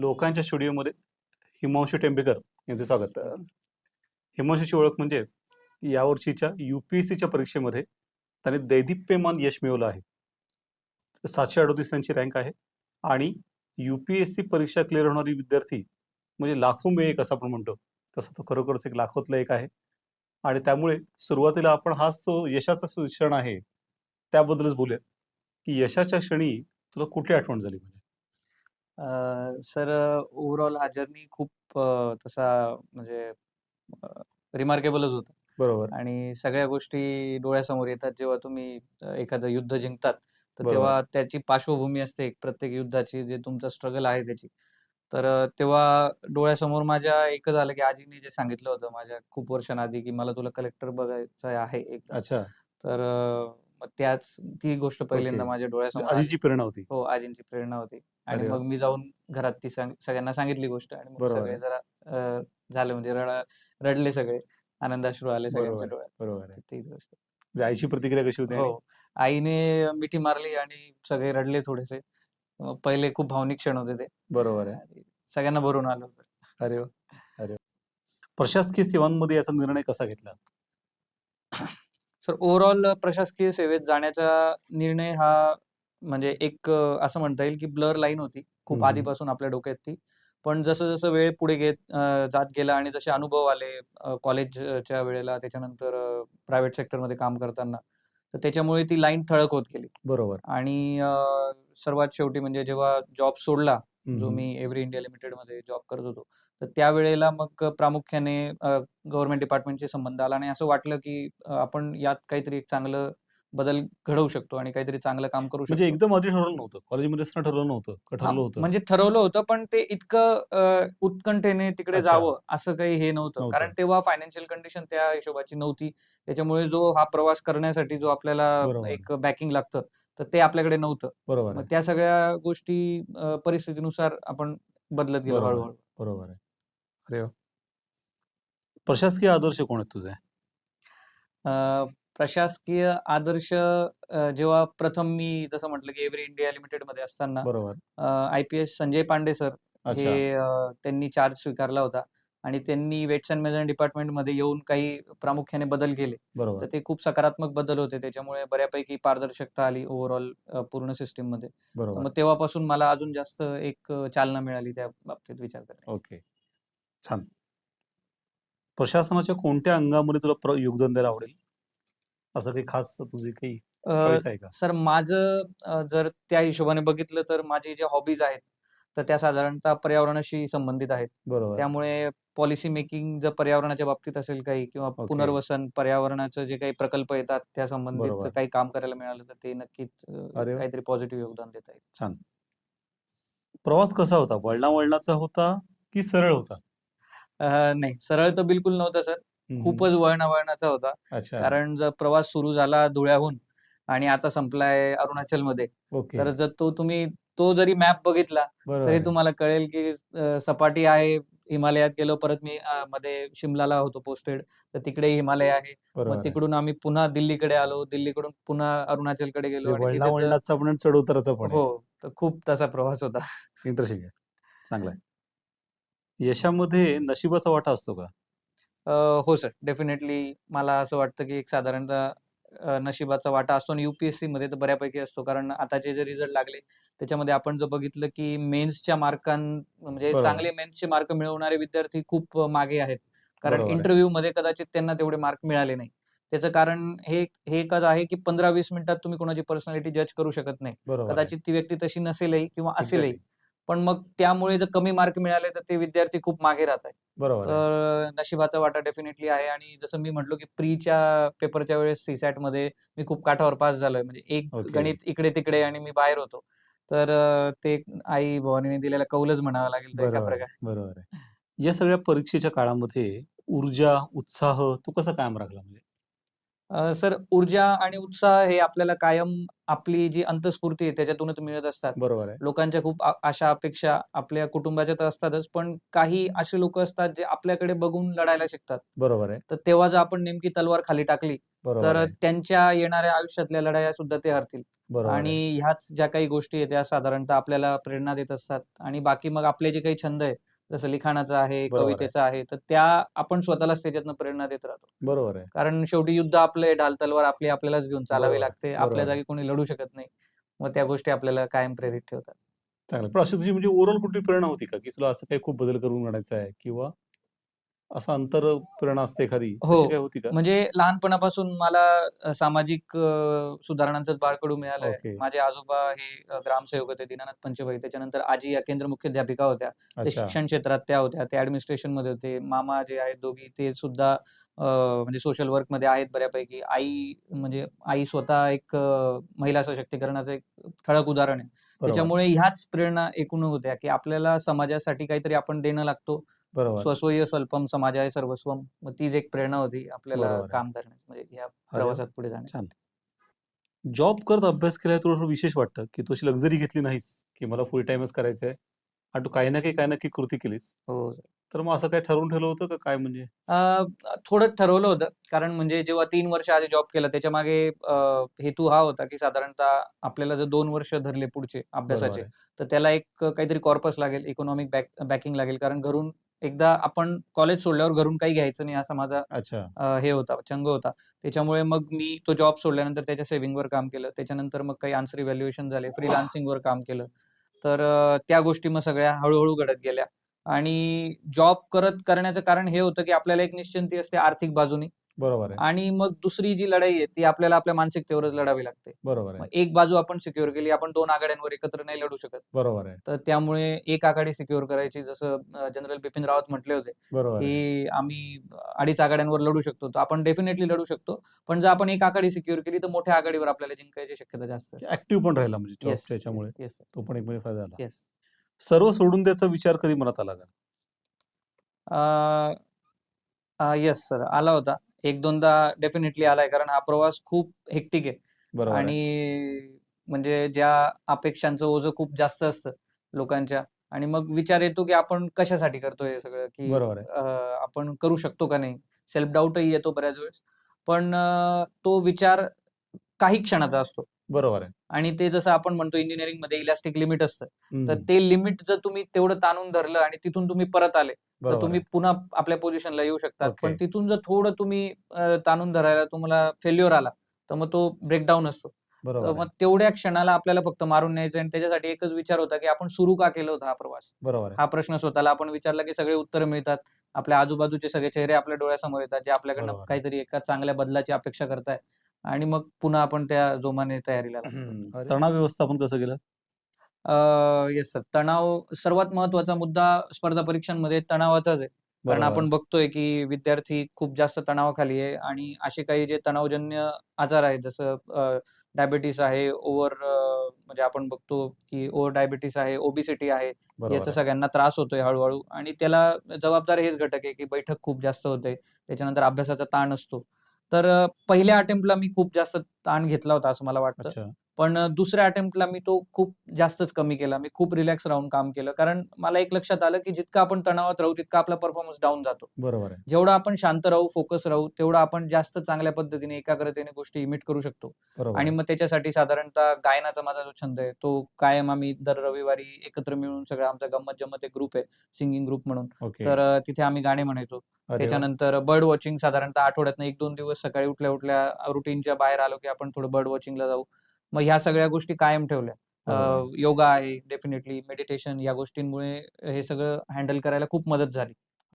लोकांच्या स्टुडिओमध्ये हिमांशू टेंबेकर यांचे स्वागत. हिमांशूची ओळख म्हणजे यावर्षीच्या युपीएससीच्या परीक्षेमध्ये त्याने दैदिप्यमान यश मिळवलं आहे. सातशे अडोतीस त्यांची रँक आहे आणि युपीएससी परीक्षा क्लिअर होणारी विद्यार्थी म्हणजे लाखो एक असं आपण म्हणतो. तसं तो खरोखरच एक लाखोतलं एक आहे. आणि त्यामुळे सुरुवातीला आपण हाच तो यशाचा क्षण आहे त्याबद्दलच बोलूया की यशाच्या क्षणी तुला कुठली आठवण झाली? म्हणजे अ, सर ओव्हरऑल हा जर्नी खूप अ, तसा म्हणजे रिमार्केबलच होता. बरोबर. आणि सगळ्या गोष्टी डोळ्यासमोर येतात. जेव्हा तुम्ही अ, एखादं युद्ध जिंकतात तर बरोबर. तेव्हा त्याची पार्श्वभूमी असते एक प्रत्येक युद्धाची जे तुमचं स्ट्रगल आहे त्याची. तर अ, तेव्हा डोळ्यासमोर माझ्या एकच आलं की आजीने जे सांगितलं होतं माझ्या खूप वर्षांआधी की मला तुला कलेक्टर बघायचं आहे एकदा अच्छा. तर अ, त्याच ती गोष्ट पहिल्यांदा. माझ्या डोळ्यासमोर आली. आजीची प्रेरणा होती. हो आजींची प्रेरणा होती. आणि अरे वा. मग मी जाऊन घरात ती सांग सगळ्यांना सांगितली गोष्ट आणि मग बरोबर सगळे. जरा अ, झालं म्हणजे रडा रडले सगळे. आनंदाश्रू आले बरोबर सगळ्यांच्या आहे, डोळ्यात. बरोबर आहे. तीच गोष्ट. म्हणजे आईची प्रतिक्रिया कशी होती आणि? हो. आईने मिठी मारली आणि सगळे रडले थोडेसे. अ, पहिले खूप भावनिक क्षण होते ते. बरोबर आहे. आणि सगळ्यांना भरून आलं होतं. अरे वा अरे वा. प्रशासकीय सेवांमध्ये याचा निर्णय कसा घेतला? सर ओव्हरऑल प्रशासकीय सेवेत जाण्याचा निर्णय हा म्हणजे एक असं म्हणता येईल की ब्लर लाईन होती. खूप. आधीपासून आपल्या डोक्यात ती. पण जसं जसं वेळ पुढे घेत जात गेला आणि जसे अनुभव आले कॉलेजच्या वेळेला त्याच्यानंतर प्रायव्हेट सेक्टरमध्ये काम करताना तर त्याच्यामुळे ती लाईन ठळक होत गेली. बरोबर. आणि सर्वात शेवटी म्हणजे जेव्हा जॉब सोडला जो. मी एव्हरी इंडिया लिमिटेडमध्ये जॉब करत होतो तर त्यावेळेला मग प्रामुख्याने गव्हर्नमेंट डिपार्टमेंटशी संबंध आला आणि असं वाटलं की आपण यात काहीतरी एक चांगलं बदल घडवू शकतो आणि काहीतरी चांगलं काम करू म्हणजे शकतो एकदम आधी ठरवलं नव्हतं कॉलेजमध्ये ठरवलं नव्हतं ठरलं होतं म्हणजे ठरवलं होतं पण ते इतकं उत्कंठेने तिकडे. जावं असं काही हे नव्हतं. कारण तेव्हा फायनान्शियल कंडिशन त्या हिशोबाची नव्हती त्याच्यामुळे जो हा प्रवास करण्यासाठी जो आपल्याला. एक बॅकिंग लागतं तर ते आपल्याकडे नव्हतं. बरोबर मग आहे. त्या सगळ्या गोष्टी अ, परिस्थितीनुसार आपण बदलत गेलो बरोबर हळूहळू. बरोबर आहे. अरे वा. प्रशासकीय आदर्श कोण आहेत तुझे? अ, प्रशासकीय आदर्श अ, जेव्हा प्रथम मी जसं म्हटलं की एव्हरी इंडिया लिमिटेडमध्ये असताना बरोबर. I P S Sanjay Pande sir अच्छा. हे अ, त्यांनी चार्ज स्वीकारला होता. आणि त्यांनी वेट्स अँड मेजर डिपार्टमेंटमध्ये येऊन काही प्रामुख्याने बदल केले. तर बरोबर ते खूप सकारात्मक बदल होते. त्याच्यामुळे बऱ्यापैकी पारदर्शकता आली ओव्हरऑल पूर्ण सिस्टीममध्ये तर बरोबर मग तेव्हापासून मला अजून जास्त एक चालना मिळाली त्या बाबतीत विचार करण्याची ओके. छान. प्रशासनाच्या कोणत्या अंगामध्ये तुला योगदान द्यायला आवडेल? असं काही खास तुझी काही सर माझं जर त्या हिशोबाने बघितलं तर माझी जे हॉबीज आहेत तर त्या साधारणतः पर्यावरणाशी संबंधित आहेत. बरोबर. त्यामुळे पॉलिसी मेकिंग जर पर्यावरणाच्या बाबतीत असेल काही किंवा ओके. पुनर्वसन पर्यावरणाचं जे काही प्रकल्प येतात त्या संबंधित बरोबर. काही काम करायला मिळालं तर ते नक्कीच अ, अरे वा. काहीतरी पॉझिटिव्ह योगदान देता येईल छान प्रवास कसा होता वळणा वळणाचा होता की सरळ होता अ, नाही सरळ तर बिलकुल नव्हतं सर हम्म. खूपच वळणा वळणाचा होता अच्छा कारण जर प्रवास सुरू झाला धुळ्याहून आणि आता संपलाय अरुणाचलमध्ये ओके तर जर तो तुम्ही तो जरी मॅप बघितला बरोबर तरी आहे. तुम्हाला कळेल की अ, सपाटी आहे हिमालयात गेलो परत मी मध्ये शिमलाला होतो पोस्टेड तर तिकडे हिमालय आहे. बरोबर मग आहे. तिकडून आम्ही पुन्हा दिल्लीकडे आलो. दिल्लीकडून पुन्हा अरुणाचलकडे गेलो पण चढ उताराचा पण हो तर खूप तसा प्रवास होता. इंटरेस्टिंग आहे. चांगला आहे. यशामध्ये नशिबाचा वाटा असतो का? हो सर डेफिनेटली मला असं वाटतं की एक साधारणतः नशिबाचा वाटा असतो आणि युपीएससी मध्ये तर बऱ्यापैकी असतो कारण आताचे जे रिझल्ट लागले त्याच्यामध्ये आपण जर बघितलं की मेन्सच्या मार्कां म्हणजे. चांगले मेन्सचे मार्क मिळवणारे विद्यार्थी खूप मागे आहेत कारण. इंटरव्ह्यू मध्ये कदाचित त्यांना तेवढे मार्क मिळाले नाही त्याचं कारण हे हे एकच आहे की पंधरा वीस मिनिटात तुम्ही कोणाची पर्सनॅलिटी जज करू शकत नाही. कदाचित ती व्यक्ती तशी नसेलही किंवा असेलही. पण मग त्यामुळे जर कमी मार्क मिळाले तर ते विद्यार्थी खूप मागे राहत आहेत बरोबर आहे. तर नशिबाचा वाटा डेफिनेटली आहे आणि जसं मी म्हटलो की प्रीच्या पेपरच्या वेळेस सीसॅटमध्ये मी खूप काठावर पास झालोय म्हणजे एक Okay. गणित इकडे तिकडे आणि मी बाहेर होतो तर अ, ते आई भवानीने दिलेला कौलच म्हणावं लागेल तर एका बरोबर आहे. प्रकारे बरोबर आहे या सगळ्या परीक्षेच्या काळामध्ये ऊर्जा उत्साह तो कसा कायम राखला म्हणजे सर ऊर्जा आणि उत्साह हे आपल्याला कायम आपली जी अंतस्फूर्ती आहे त्याच्यातूनच मिळत असतात. बरोबर आहे. लोकांच्या खूप आ- आशा अपेक्षा आपल्या कुटुंबाच्या तर असतातच पण काही असे लोक असतात जे आपल्याकडे बघून लढायला शिकतात. बरोबर आहे. तर तेव्हा जर आपण नेमकी तलवार खाली टाकली बरोबर तर आहे. त्यांच्या येणाऱ्या आयुष्यातल्या लढाया सुद्धा ते हरतील. बरोबर आहे. आणि ह्याच ज्या काही गोष्टी आहेत त्या साधारणतः आपल्याला प्रेरणा देत असतात. आणि बाकी मग आपले जे काही छंद आहे जसं लिखाणाचं आहे, बरोबर आहे. कवितेचं आहे, तर त्या आपण स्वतःलाच त्याच्यातनं प्रेरणा देत राहतो. बरोबर आहे. कारण शेवटी युद्ध आपलं ढाल तलवार आपली आपल्यालाच घेऊन चालावी बरोबर. लागते. बरोबर आपल्या. जागी कोणी लढू शकत नाही. मग त्या गोष्टी आपल्याला कायम प्रेरित ठेवतात. चांगलं. पण अशी तुझी म्हणजे ओव्हरऑल कुठली प्रेरणा होती का, की तुला असं काही खूप बदल करून आणायचा आहे किंवा असं अंतर प्रेरणा असते एखादी, हो. होती का? म्हणजे लहानपणापासून मला अ, सामाजिक अ, सुधारणांचंच बाळकडू मिळालंय. ओके. माझे आजोबा हे अ, ग्रामसेवक होते दीनानाथ पंचभाई. त्याच्यानंतर आजी या केंद्र मुख्याध्यापिका होत्या. ते अच्छा. शिक्षण क्षेत्रात त्या होत्या. ते ॲडमिनिस्ट्रेशनमध्ये होते. मामा जे आहेत दोघी ते सुद्धा अ, म्हणजे सोशल वर्कमध्ये आहेत बऱ्यापैकी. आई म्हणजे आई स्वतः एक अ, महिला सशक्तीकरणाचं एक ठळक उदाहरण आहे. बरोबर. त्याच्यामुळे ह्याच प्रेरणा एकूण होत्या, की आपल्याला समाजासाठी काहीतरी आपण देणं लागतो. बरोबर. स्वस्वय स्वल्पम समाजाय सर्वस्वम. मग तीच एक प्रेरणा होती आपल्याला बरोबर आहे. काम करण्याची म्हणजे वाह! प्रवासात पुढे जाण्याची. छान. जॉब करत अभ्यास केल्यावर तुला थोडं विशेष वाटतं, की तू अशी लक्झरी घेतली नाहीस, की मला फुल टाईमच करायचं आहे आणि तू काही ना काही, काही ना काही कृती केलीस. हो सर. तर मग असं काही ठरवून ठेवलं होतं का काय म्हणजे? अ, थोडं ठरवलं होतं. कारण म्हणजे जेव्हा 3 वर्ष आधी जॉब केला त्याच्यामागे अ, हेतू हा होता, की साधारणतः आपल्याला जर 2 वर्ष धरले पुढचे बरोबर अभ्यासाचे, आहे. तर त्याला एक काहीतरी कॉर्पस लागेल, इकॉनॉमिक बॅक बॅकिंग लागेल. कारण घरून एकदा आपण कॉलेज सोडल्यावर घरून काही घ्यायचं नाही असा माझा अच्छा. अ, हे होता, चंग होता. त्याच्यामुळे मग मी तो जॉब सोडल्यानंतर त्याच्या सेव्हिंगवर काम केलं. त्याच्यानंतर मग काही आन्सर इव्हॅल्युएशन झाले. फ्रीलान्सिंगवर काम केलं. तर अ, त्या गोष्टी मग सगळ्या हळू घडत गेल्या आणि जॉब करत करण्याचं कारण हे होतं, की आपल्याला एक निश्चिंती असते आर्थिक बाजूनी बरोबर आहे. आणि मग दुसरी जी लढाई आहे ती आपल्याला आपल्या मानसिकतेवरच लढावी लागते. बरोबर मग. एक बाजू आपण सिक्युअर केली. आपण 2 आघाड्यांवर एकत्र नाही लढू शकत. बरोबर आहे. तर त्यामुळे एक आघाडी सिक्युअर करायची जसं जनरल बिपिन रावत म्हटले होते, बरोबर आहे. की आम्ही अडीच आघाड्यांवर लढू शकतो. तर आपण डेफिनेटली लढू शकतो. पण जर आपण एक आघाडी सिक्युअर केली तर मोठ्या आघाडीवर आपल्याला जिंकायची शक्यता जास्त असते. ॲक्टिव्ह पण राहिला म्हणजे येस, तो पण एक म्हणजे फायदा झाला. येस. सर्व सोडून द्यायचा विचार कधी मनात आला का? येस सर आला होता. 1-2दा डेफिनेटली आलाय. कारण हा प्रवास खूप हेक्टिक आहे बरोबर आहे. आणि म्हणजे ज्या अपेक्षांचं ओझं खूप जास्त असतं लोकांच्या आणि मग विचार येतो, की आपण कशासाठी करतोय हे सगळं, की बरोबर आहे. अ, आपण करू शकतो का नाही? सेल्फ डाऊटही येतो बऱ्याच वेळेस. पण अ, तो विचार काही क्षणाचा असतो बरोबर आहे. आणि ते जसं आपण म्हणतो इंजिनिअरिंगमध्ये इलॅस्टिक लिमिट असतं. तर. ते लिमिट जर तुम्ही तेवढं ताणून धरलं आणि तिथून तुम्ही परत आले, तर तुम्ही. पुन्हा आपल्या पोझिशनला येऊ शकतात. पण. तिथून जर थोडं तुम्ही ताणून धरायला तुम्हाला फेल्युअर आला, तर मग तो ब्रेकडाऊन असतो. मग. तेवढ्या क्षणाला आपल्याला फक्त मारून न्यायचं आणि त्याच्यासाठी एकच विचार होता, की आपण सुरू का केलं होतं हा प्रवास? बरोबर. हा प्रश्न स्वतःला आपण विचारला, की सगळे उत्तरं मिळतात. आपल्या आजूबाजूचे सगळे चेहरे आपल्या डोळ्यासमोर येतात, जे आपल्याकडनं. काहीतरी एका चांगल्या बदलाची अपेक्षा करताय आणि मग पुन्हा आपण त्या जोमाने तयारीला लागतो. अरे तणाव व्यवस्थापन कसं केलं? अ, येस सर. तणाव सर्वात महत्त्वाचा मुद्दा स्पर्धा परीक्षांमध्ये तणावाचाच आहे. कारण बरोबर. आपण बघतोय, की विद्यार्थी खूप जास्त तणावाखाली आहे आणि असे काही जे तणावजन्य आजार आहेत जसं अ, डायबिटीज आहे, ओव्हर म्हणजे आपण बघतो, की ओव्हर डायबिटीज आहे, ओबेसिटी आहे. बरोबर याचा आहे. सगळ्यांना त्रास होतोय हळू आणि त्याला जबाबदार हेच घटक आहे, की बैठक खूप जास्त होते. त्याच्यानंतर अभ्यासाचा ताण असतो. तर पहिल्या अटेम्प्टला मी खूप जास्त ताण घेतला होता असं मला वाटतं. पण दुसऱ्या अटेम्प्टला मी तो खूप जास्तच कमी केला. मी खूप रिलॅक्स राहून काम केलं. कारण मला एक लक्षात आलं, की जितकं आपण तणावात राहू, तितका आपला परफॉर्मन्स डाऊन जातो. बरोबर आहे. जेवढं आपण शांत राहू, फोकस राहू, तेवढं आपण जास्त चांगल्या पद्धतीने, एकाग्रतेने गोष्टी इमिट करू शकतो. बरोबर आणि. मग त्याच्यासाठी साधारणतः गायनाचा माझा जो छंद आहे, तो कायम आम्ही दर रविवारी एकत्र मिळून सगळा आमचा गंमत-जंमत एक ग्रुप आहे, सिंगिंग ग्रुप म्हणून. ओके. तर अ, तिथे आम्ही गाणे म्हणायचो. अरे! त्याच्यानंतर बर्ड वॉचिंग साधारणतः आठवड्यातनं 1-2 दिवस सकाळी उठल्या-उठल्या रुटीनच्या बाहेर आलो, की आपण थोडं बर्ड वॉचिंगला जाऊ. मग ह्या सगळ्या गोष्टी कायम ठेवल्या. योगा आहे डेफिनेटली, मेडिटेशन या गोष्टींमुळे हे सगळं हँडल करायला खूप मदत झाली.